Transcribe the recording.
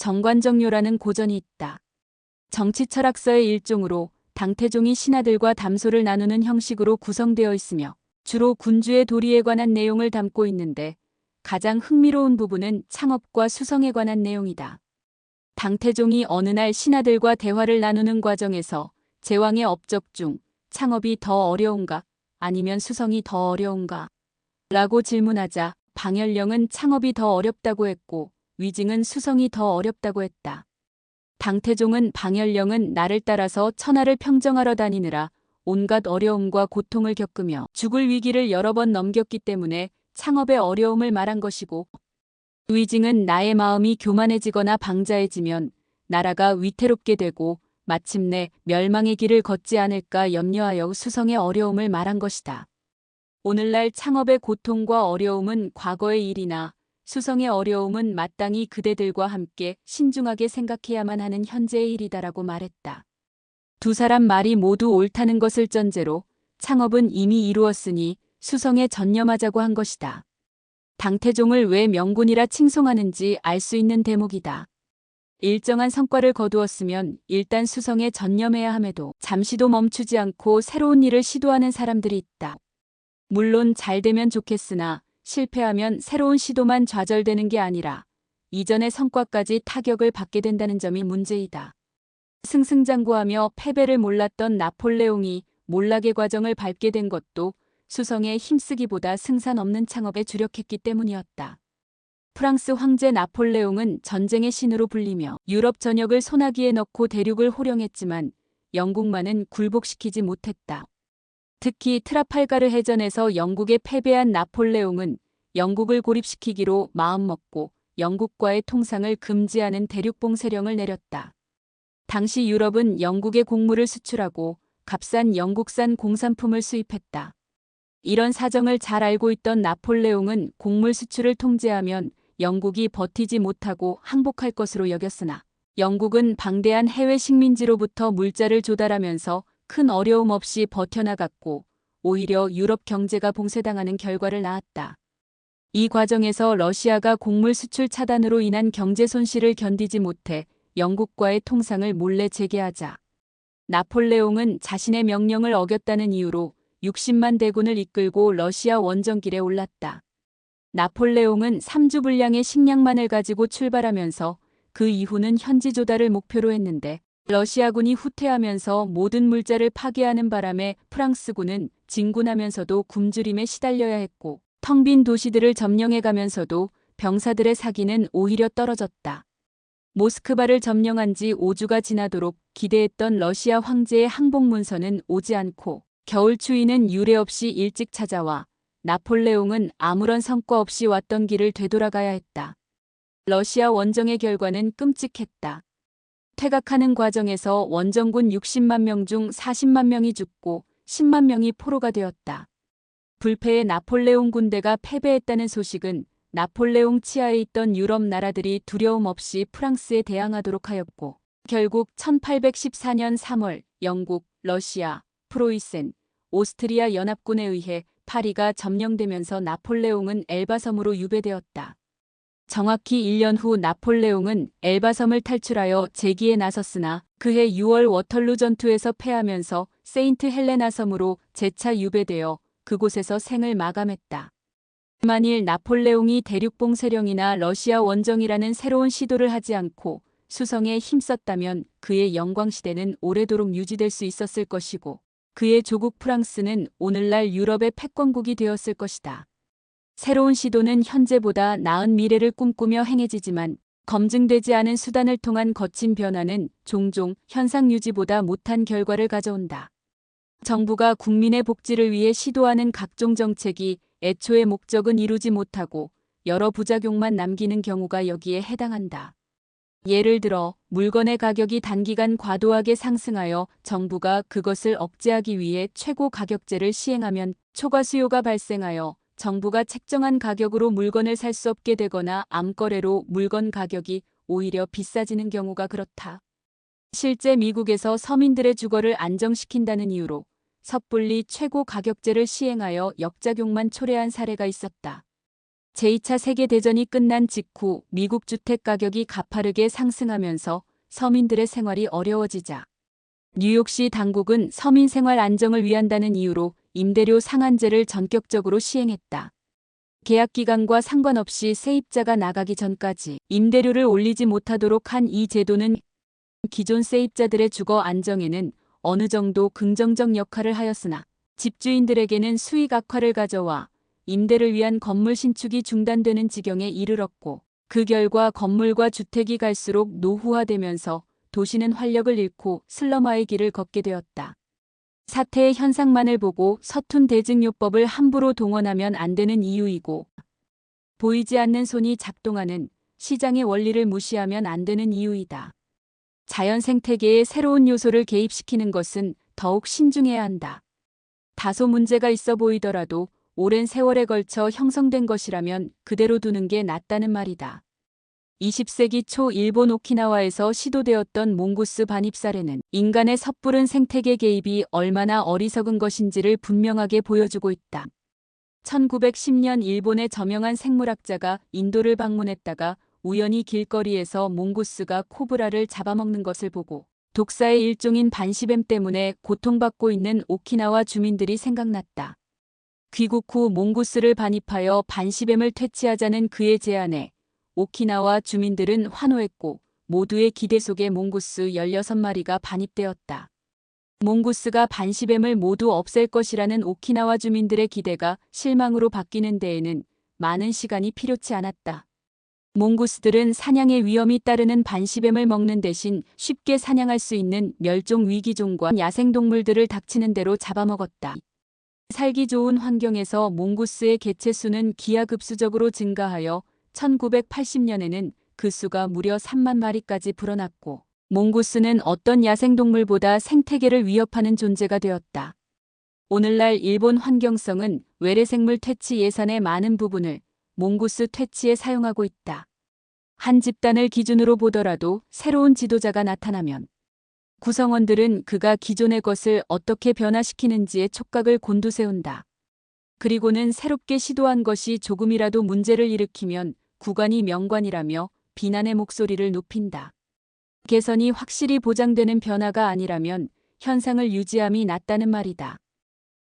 정관정료라는 고전이 있다. 정치 철학서의 일종으로 당태종이 신하들과 담소를 나누는 형식으로 구성되어 있으며 주로 군주의 도리에 관한 내용을 담고 있는데 가장 흥미로운 부분은 창업과 수성에 관한 내용이다. 당태종이 어느 날 신하들과 대화를 나누는 과정에서 제왕의 업적 중 창업이 더 어려운가 아니면 수성이 더 어려운가 라고 질문하자 방열령은 창업이 더 어렵다고 했고 위증은 수성이 더 어렵다고 했다. 당태종은 방열령은 나를 따라서 천하를 평정하러 다니느라 온갖 어려움과 고통을 겪으며 죽을 위기를 여러 번 넘겼기 때문에 창업의 어려움을 말한 것이고 위증은 나의 마음이 교만해지거나 방자해지면 나라가 위태롭게 되고 마침내 멸망의 길을 걷지 않을까 염려하여 수성의 어려움을 말한 것이다. 오늘날 창업의 고통과 어려움은 과거의 일이나 수성의 어려움은 마땅히 그대들과 함께 신중하게 생각해야만 하는 현재의 일이다라고 말했다. 두 사람 말이 모두 옳다는 것을 전제로 창업은 이미 이루었으니 수성에 전념하자고 한 것이다. 당태종을 왜 명군이라 칭송하는지 알 수 있는 대목이다. 일정한 성과를 거두었으면 일단 수성에 전념해야 함에도 잠시도 멈추지 않고 새로운 일을 시도하는 사람들이 있다. 물론 잘 되면 좋겠으나 실패하면 새로운 시도만 좌절되는 게 아니라 이전의 성과까지 타격을 받게 된다는 점이 문제이다. 승승장구하며 패배를 몰랐던 나폴레옹이 몰락의 과정을 밟게 된 것도 수성에 힘쓰기보다 승산 없는 창업에 주력했기 때문이었다. 프랑스 황제 나폴레옹은 전쟁의 신으로 불리며 유럽 전역을 소나기에 넣고 대륙을 호령했지만 영국만은 굴복시키지 못했다. 특히 트라팔가르 해전에서 영국에 패배한 나폴레옹은 영국을 고립시키기로 마음먹고 영국과의 통상을 금지하는 대륙봉쇄령을 내렸다. 당시 유럽은 영국의 곡물을 수출하고 값싼 영국산 공산품을 수입했다. 이런 사정을 잘 알고 있던 나폴레옹은 곡물 수출을 통제하면 영국이 버티지 못하고 항복할 것으로 여겼으나 영국은 방대한 해외 식민지로부터 물자를 조달하면서 큰 어려움 없이 버텨나갔고 오히려 유럽 경제가 봉쇄당하는 결과를 낳았다. 이 과정에서 러시아가 곡물 수출 차단으로 인한 경제 손실을 견디지 못해 영국과의 통상을 몰래 재개하자 나폴레옹은 자신의 명령을 어겼다는 이유로 60만 대군을 이끌고 러시아 원정길에 올랐다. 나폴레옹은 3주 분량의 식량만을 가지고 출발하면서 그 이후는 현지 조달을 목표로 했는데 러시아군이 후퇴하면서 모든 물자를 파괴하는 바람에 프랑스군은 진군하면서도 굶주림에 시달려야 했고 텅 빈 도시들을 점령해 가면서도 병사들의 사기는 오히려 떨어졌다. 모스크바를 점령한 지 5주가 지나도록 기대했던 러시아 황제의 항복 문서는 오지 않고 겨울 추위는 유례 없이 일찍 찾아와 나폴레옹은 아무런 성과 없이 왔던 길을 되돌아가야 했다. 러시아 원정의 결과는 끔찍했다. 퇴각하는 과정에서 원정군 60만 명 중 40만 명이 죽고 10만 명이 포로가 되었다. 불패의 나폴레옹 군대가 패배했다는 소식은 나폴레옹 치하에 있던 유럽 나라들이 두려움 없이 프랑스에 대항하도록 하였고 결국 1814년 3월 영국, 러시아, 프로이센, 오스트리아 연합군에 의해 파리가 점령되면서 나폴레옹은 엘바섬으로 유배되었다. 정확히 1년 후 나폴레옹은 엘바섬을 탈출하여 재기에 나섰으나 그해 6월 워털루 전투에서 패하면서 세인트 헬레나 섬으로 재차 유배되어 그곳에서 생을 마감했다. 만일 나폴레옹이 대륙봉쇄령이나 러시아 원정이라는 새로운 시도를 하지 않고 수성에 힘썼다면 그의 영광시대는 오래도록 유지될 수 있었을 것이고 그의 조국 프랑스는 오늘날 유럽의 패권국이 되었을 것이다. 새로운 시도는 현재보다 나은 미래를 꿈꾸며 행해지지만 검증되지 않은 수단을 통한 거친 변화는 종종 현상 유지보다 못한 결과를 가져온다. 정부가 국민의 복지를 위해 시도하는 각종 정책이 애초의 목적은 이루지 못하고 여러 부작용만 남기는 경우가 여기에 해당한다. 예를 들어 물건의 가격이 단기간 과도하게 상승하여 정부가 그것을 억제하기 위해 최고 가격제를 시행하면 초과 수요가 발생하여 정부가 책정한 가격으로 물건을 살 수 없게 되거나 암거래로 물건 가격이 오히려 비싸지는 경우가 그렇다. 실제 미국에서 서민들의 주거를 안정시킨다는 이유로 섣불리 최고 가격제를 시행하여 역작용만 초래한 사례가 있었다. 제2차 세계대전이 끝난 직후 미국 주택 가격이 가파르게 상승하면서 서민들의 생활이 어려워지자 뉴욕시 당국은 서민 생활 안정을 위한다는 이유로 임대료 상한제를 전격적으로 시행했다. 계약 기간과 상관없이 세입자가 나가기 전까지 임대료를 올리지 못하도록 한 이 제도는 기존 세입자들의 주거 안정에는 어느 정도 긍정적 역할을 하였으나 집주인들에게는 수익 악화를 가져와 임대를 위한 건물 신축이 중단되는 지경에 이르렀고 그 결과 건물과 주택이 갈수록 노후화되면서 도시는 활력을 잃고 슬럼화의 길을 걷게 되었다. 사태의 현상만을 보고 서툰 대증요법을 함부로 동원하면 안 되는 이유이고 보이지 않는 손이 작동하는 시장의 원리를 무시하면 안 되는 이유이다. 자연 생태계에 새로운 요소를 개입시키는 것은 더욱 신중해야 한다. 다소 문제가 있어 보이더라도 오랜 세월에 걸쳐 형성된 것이라면 그대로 두는 게 낫다는 말이다. 20세기 초 일본 오키나와에서 시도되었던 몽구스 반입 사례는 인간의 섣부른 생태계 개입이 얼마나 어리석은 것인지를 분명하게 보여주고 있다. 1910년 일본의 저명한 생물학자가 인도를 방문했다가 우연히 길거리에서 몽구스가 코브라를 잡아먹는 것을 보고 독사의 일종인 반시뱀 때문에 고통받고 있는 오키나와 주민들이 생각났다. 귀국 후 몽구스를 반입하여 반시뱀을 퇴치하자는 그의 제안에 오키나와 주민들은 환호했고 모두의 기대 속에 몽구스 16마리가 반입되었다. 몽구스가 반시뱀을 모두 없앨 것이라는 오키나와 주민들의 기대가 실망으로 바뀌는 데에는 많은 시간이 필요치 않았다. 몽구스들은 사냥의 위험이 따르는 반시뱀을 먹는 대신 쉽게 사냥할 수 있는 멸종 위기종과 야생동물들을 닥치는 대로 잡아먹었다. 살기 좋은 환경에서 몽구스의 개체 수는 기하급수적으로 증가하여 1980년에는 그 수가 무려 3만 마리까지 불어났고 몽구스는 어떤 야생동물보다 생태계를 위협하는 존재가 되었다. 오늘날 일본 환경성은 외래생물 퇴치 예산의 많은 부분을 몽구스 퇴치에 사용하고 있다. 한 집단을 기준으로 보더라도 새로운 지도자가 나타나면 구성원들은 그가 기존의 것을 어떻게 변화시키는지에 촉각을 곤두세운다. 그리고는 새롭게 시도한 것이 조금이라도 문제를 일으키면 구관이 명관이라며 비난의 목소리를 높인다. 개선이 확실히 보장되는 변화가 아니라면 현상을 유지함이 낫다는 말이다.